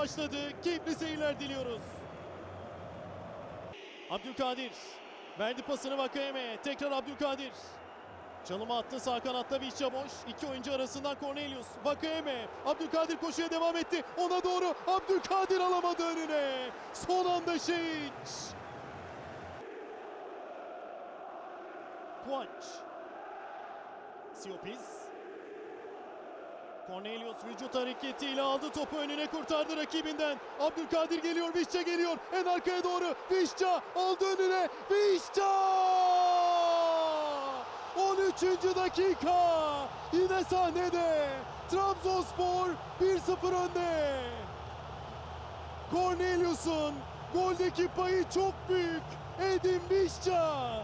başladı. Keyifli seyirler diliyoruz. Abdülkadir verdi pasını Vakayeme'ye. Tekrar Abdülkadir. Çalıma attı sağ kanatta Vişça boş. İki oyuncu arasından Cornelius. Vakayeme. Abdülkadir koşuya devam etti. Ona doğru Abdülkadir alamadı önüne. Son anda Şehiç. Puanç. Siopis. Cornelius vücut hareketiyle aldı topu önüne kurtardı rakibinden. Abdülkadir geliyor, Vişça geliyor. En arkaya doğru Vişça aldı önüne. Vişça! 13. dakika. Yine sahnede. Trabzonspor 1-0 önde. Cornelius'un goldeki payı çok büyük. Edin Vişça.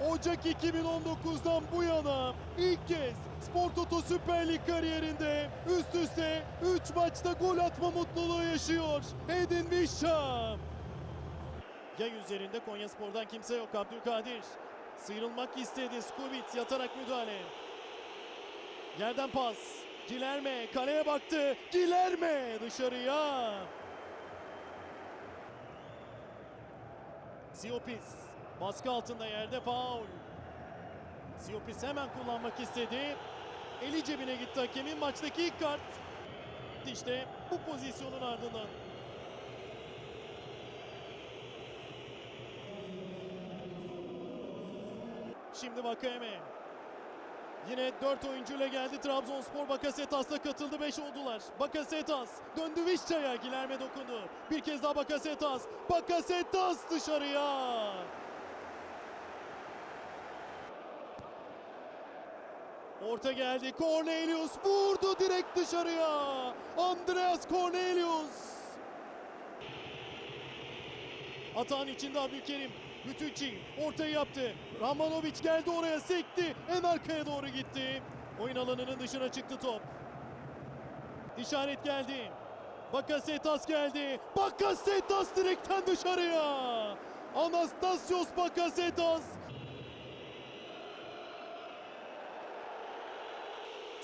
Ocak 2019'dan bu yana ilk kez Spor Toto Süper Lig kariyerinde üst üste 3 maçta gol atma mutluluğu yaşıyor. Edin Vişça. Yay üzerinde Konya Spor'dan kimse yok. Abdülkadir sıyrılmak istedi. Skubit yatarak müdahale. Yerden pas. Gilerme kaleye baktı. Gilerme dışarıya. Siopis baskı altında yerde faul. Siopis hemen kullanmak istedi. Eli cebine gitti hakemin maçtaki ilk kart. İşte bu pozisyonun ardından. Şimdi Vakayeme. Yine 4 oyuncuyla geldi Trabzonspor. Bakasetas'la katıldı 5 oldular. Bakasetas döndü Vişça'ya. Gilerme dokundu. Bir kez daha Bakasetas. Bakasetas dışarıya. Orta geldi. Cornelius vurdu direkt dışarıya. Andreas Cornelius. Atağın içinde Abdülkerim. Bütücü ortayı yaptı. Ramanovic geldi oraya sekti. En arkaya doğru gitti. Oyun alanının dışına çıktı top. İşaret geldi. Bakasetas geldi. Bakasetas direkten dışarıya. Anastasios Bakasetas.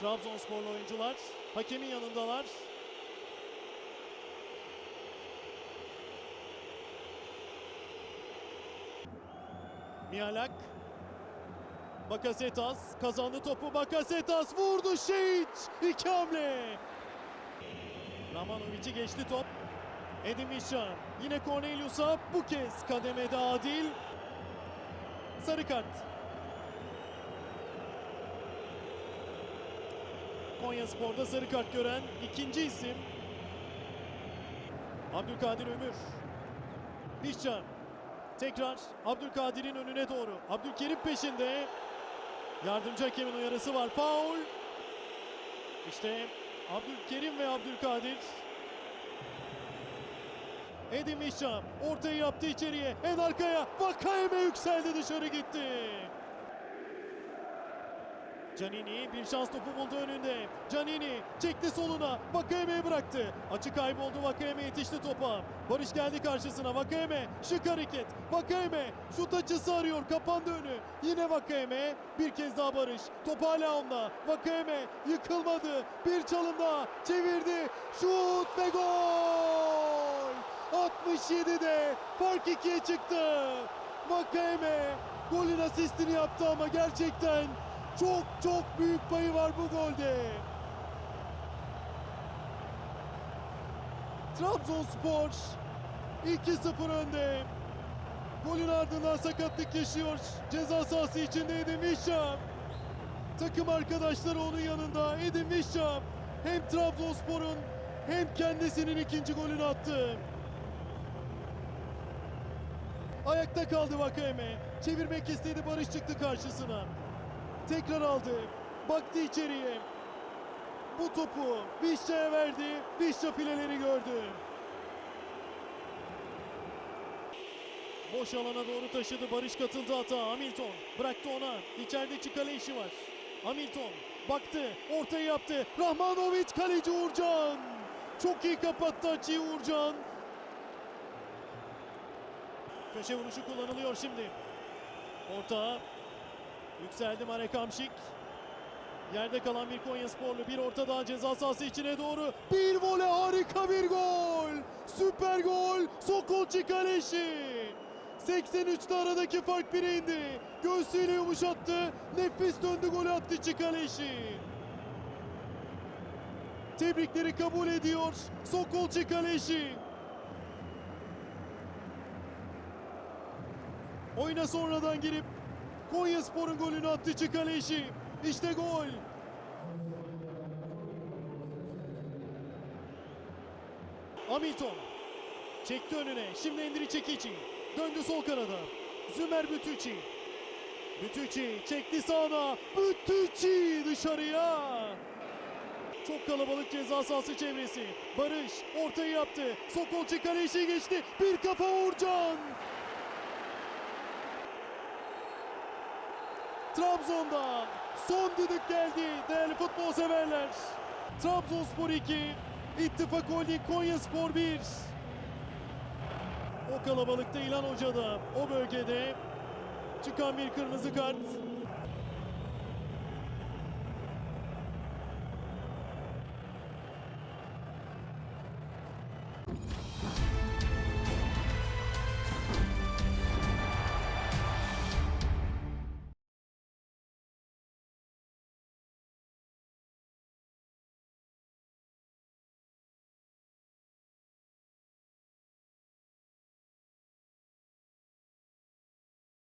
Trabzonsporlu oyuncular hakemin yanındalar. Mihalak. Bakasetas kazandı topu. Bakasetas vurdu Şehiç. İki hamle. Ramanovic'i geçti top. Edin Vişça. Yine Cornelius'a bu kez kademede Adil. Sarı kart. Konya Spor'da sarı kart gören ikinci isim. Abdülkadir Ömür. Vişça. Tekrar Abdülkadir'in önüne doğru. Abdülkerim peşinde. Yardımcı hakemin uyarısı var. Faul. İşte Abdülkerim ve Abdülkadir. Edin Vişça ortayı yaptı içeriye. En arkaya. Vakayeme yükseldi dışarı gitti. Canini bir şans topu buldu önünde. Canini çekti soluna. Vakayeme'ye bıraktı. Açı kayboldu. Vakayeme yetişti topa. Barış geldi karşısına. Vakayeme şık hareket. Vakayeme şut açısı arıyor. Kapandı önü. Yine Vakayeme. Bir kez daha Barış. Top hala onda. Vakayeme yıkılmadı. Bir çalım daha. Çevirdi. Şut ve gol. 67'de fark ikiye çıktı. Vakayeme golün asistini yaptı ama gerçekten çok çok büyük payı var bu golde. Trabzonspor 2-0 önde. Golün ardından sakatlık yaşıyor. Ceza sahası içinde Edin. Takım arkadaşları onun yanında. Edin Vişça hem Trabzonspor'un hem kendisinin ikinci golünü attı. Ayakta kaldı Vakayeme. Çevirmek istedi Barış çıktı karşısına. Tekrar aldı. Baktı içeriye. Bu topu Vişça'ya verdi. Vişça fileleri gördü. Boş alana doğru taşıdı. Barış katıldı hata. Hamilton bıraktı ona. İçeride çıkale işi var. Hamilton baktı. Ortayı yaptı. Rahmanovic kaleci Uğurcan. Çok iyi kapattı açıyı Uğurcan. Köşe vuruşu kullanılıyor şimdi. Orta Yükseldi Marek Hamşik. Yerde kalan bir Konya Sporlu bir orta daha ceza sahası içine doğru. Bir vole harika bir gol. Süper gol. Sokolçi Kaleşi. 83'te aradaki fark bire indi. Göğsüyle yumuşattı. Nefis döndü golü attı Çikaleşi. Tebrikleri kabul ediyor Sokolçi Kaleşi. Oyuna sonradan girip Konya Spor'un golünü attı Çikaleşi. İşte gol. Hamilton çekti önüne. Şimdi Endri Çekici. Döndü sol kanada. Zümer Bütüçi. Bütüçi çekti sağına. Bütüçi dışarıya. Çok kalabalık ceza sahası çevresi. Barış ortayı yaptı. Sokolçi Kaleşi geçti. Bir kafa Uğurcan. Trabzon'da son düdük geldi değerli futbol severler. Trabzonspor 2, İttifak Holding Konya Spor 1. O kalabalıkta İlhan Hoca da o bölgede çıkan bir kırmızı kart.